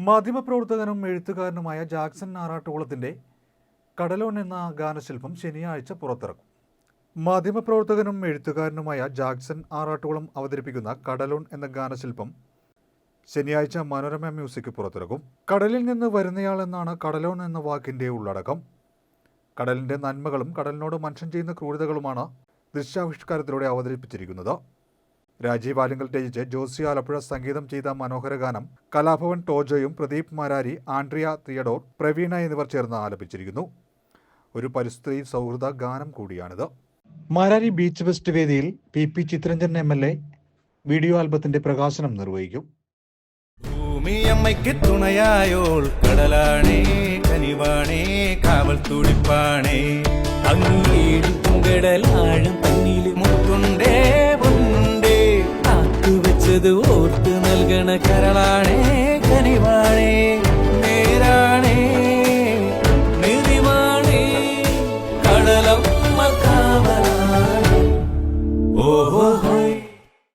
മാധ്യമപ്രവർത്തകനും എഴുത്തുകാരനുമായ Jackson ആറാട്ടുകുളത്തിന്റെ കടലോൺ എന്ന ഗാനശില്പം ശനിയാഴ്ച പുറത്തിറക്കും. മാധ്യമപ്രവർത്തകനും എഴുത്തുകാരനുമായ ജാക്സൺ ആറാട്ടുകുളം അവതരിപ്പിക്കുന്ന കടലോൺ എന്ന ഗാനശില്പം ശനിയാഴ്ച മനോരമ മ്യൂസിക് പുറത്തിറക്കും. കടലിൽ നിന്ന് വരുന്നയാൾ എന്നാണ് കടലോൺ എന്ന വാക്കിന്റെ ഉള്ളടക്കം. കടലിന്റെ നന്മകളും കടലിനോട് മനുഷ്യൻ ചെയ്യുന്ന ക്രൂരതകളുമാണ് ദൃശ്യാവിഷ്കാരത്തിലൂടെ അവതരിപ്പിച്ചിരിക്കുന്നത്. രാജീവ് ആലിങ്കൽ രചിച്ച് ജോസി ആലപ്പുഴ സംഗീതം ചെയ്ത മനോഹര ഗാനം കലാഭവൻ ടോജോയും പ്രദീപ് മാരാരി ആൻഡ്രിയ തിയഡോർ പ്രവീണ എന്നിവർ ചേർന്ന് ആലപിച്ചിരിക്കുന്നു. ഒരു പരിസ്ഥിതി സൗഹൃദ ഗാനം കൂടിയാണിത്. മാരാരി ബീച്ച് ഫെസ്റ്റ് വേദിയിൽ P P Chithranjan M L A video ആൽബത്തിന്റെ പ്രകാശനം നിർവഹിക്കും. ഭൂമിയമ്മയ്ക്ക് തുണയായോൾ കടലാണേ കനിവാണേ കാവൽ തുടിപ്പാണേ. അങ്ങീടും കടലാഴും തന്നിൽ മുത്തുണ്ടേ കാത്തു നൽകണ കരളാണേ.